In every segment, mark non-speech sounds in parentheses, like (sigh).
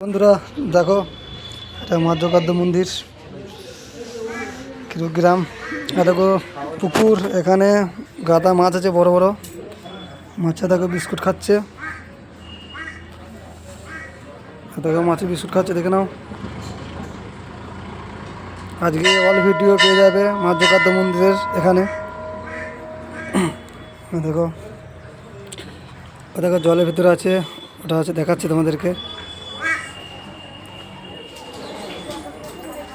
বন্ধুরা, দেখো, এটা মা জগদ্দ মন্দির গ্রাম। দেখো, পুকুর, এখানে গাদা মাছ আছে, বড় বড়। মাছে দেখো বিস্কুট খাচ্ছে। দেখো, মাছে বিস্কুট খাচ্ছে, দেখে নাও। আজকে অল ভিডিও পেয়ে যাবে মা জগদ্দ মন্দিরের এখানে। দেখো দেখো, জলের ভিতরে আছে, ওটা আছে দেখাচ্ছি তোমাদেরকে।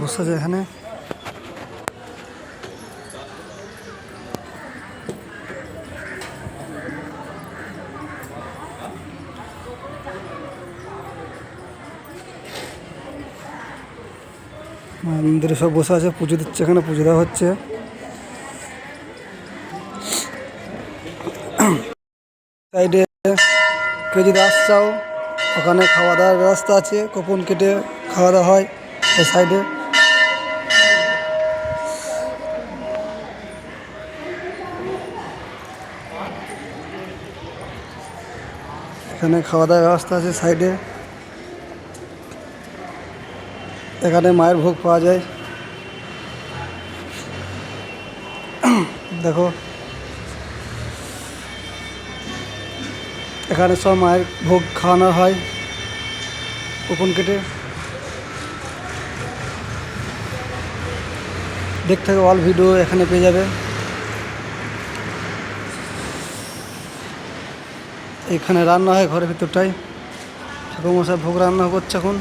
বসে আছে এখানে। মন্দিরে সব বসে আছে, পুজো দিচ্ছে এখানে, পুজো দেওয়া হচ্ছে। সাইডে কেউ যদি আস চাও, ওখানে খাওয়া দাওয়ার ব্যবস্থা আছে, কুপন কেটে খাওয়া দাওয়া হয় সাইডে। এখানে খাওয়া দাওয়ার ব্যবস্থা আছে সাইডে। এখানে মায়ের ভোগ পাওয়া যায়। দেখো। এখানে সব মায়ের ভোগ খাওয়ানো হয় কুপন কেটে দেখতে থাকো অল ভিডিও এখানে পেয়ে যাবে। এখানে রান্না হয় ঘরের ভিতরটাই। ঠাকুর মশাই ভোগ রান্না করছে এখন।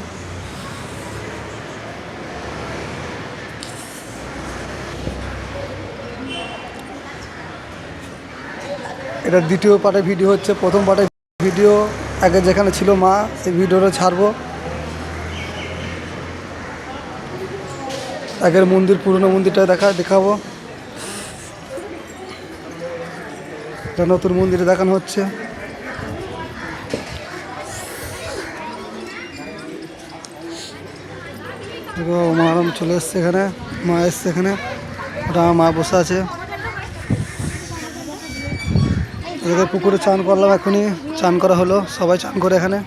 এটা দ্বিতীয় পার্টের ভিডিও হচ্ছে, প্রথম পার্টের ভিডিও। আগে যেখানে ছিল মা সেই ভিডিওটা ছাড়বো। আগের মন্দির, পুরনো মন্দিরটা দেখা, দেখাবো। এটা নতুন মন্দিরে দেখানো হচ্ছে। দেখো মারাম চলে এসছে এখানে। মা এসছে এখানে। ওটা আমার মা বসে আছে। এদিকে পুকুরে চান করলাম এখনই। চান করা হলো। সবাই চান করে এখানে।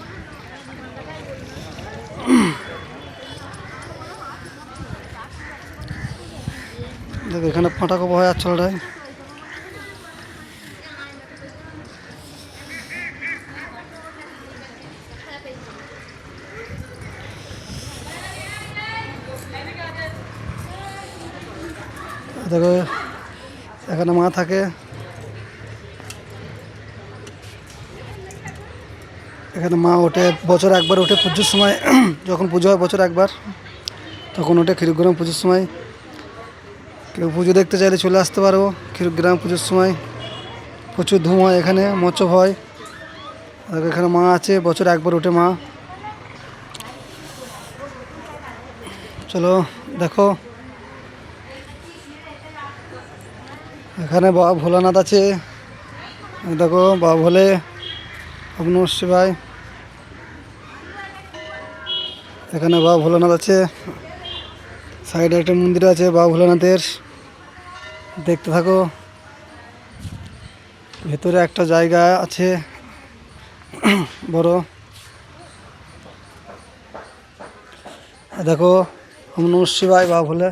দেখো, এখানে ফাঁটা কপা হয় চলটায় দেখো, এখানে মা থাকে। এখানে মা ওঠে, বছর একবার ওঠে পুজোর সময়। (clears throat) যখন পুজো হয় বছর একবার, তখন ওঠে ক্ষীরগ্রাম পুজোর সময়। কেউ পুজো দেখতে চাইলে চলে আসতে পারো ক্ষীরগ্রাম পুজোর সময়। প্রচুর ধুম হয় এখানে, মৎস্য হয়। এখানে মা আছে, বছর একবার ওঠে মা। চলো, দেখো। এখানে বাবা ভোলানাথ আছে। দেখো, বাবা ভোলে আপনার শিবাই এখানে বাবা ভোলানাথ আছে। সাইডে একটা মন্দির আছে বাবা ভোলানাথের। দেখতে থাকো। ভেতরে একটা জায়গা আছে। বড়। দেখো নম শিবাই বাবা ভোলে।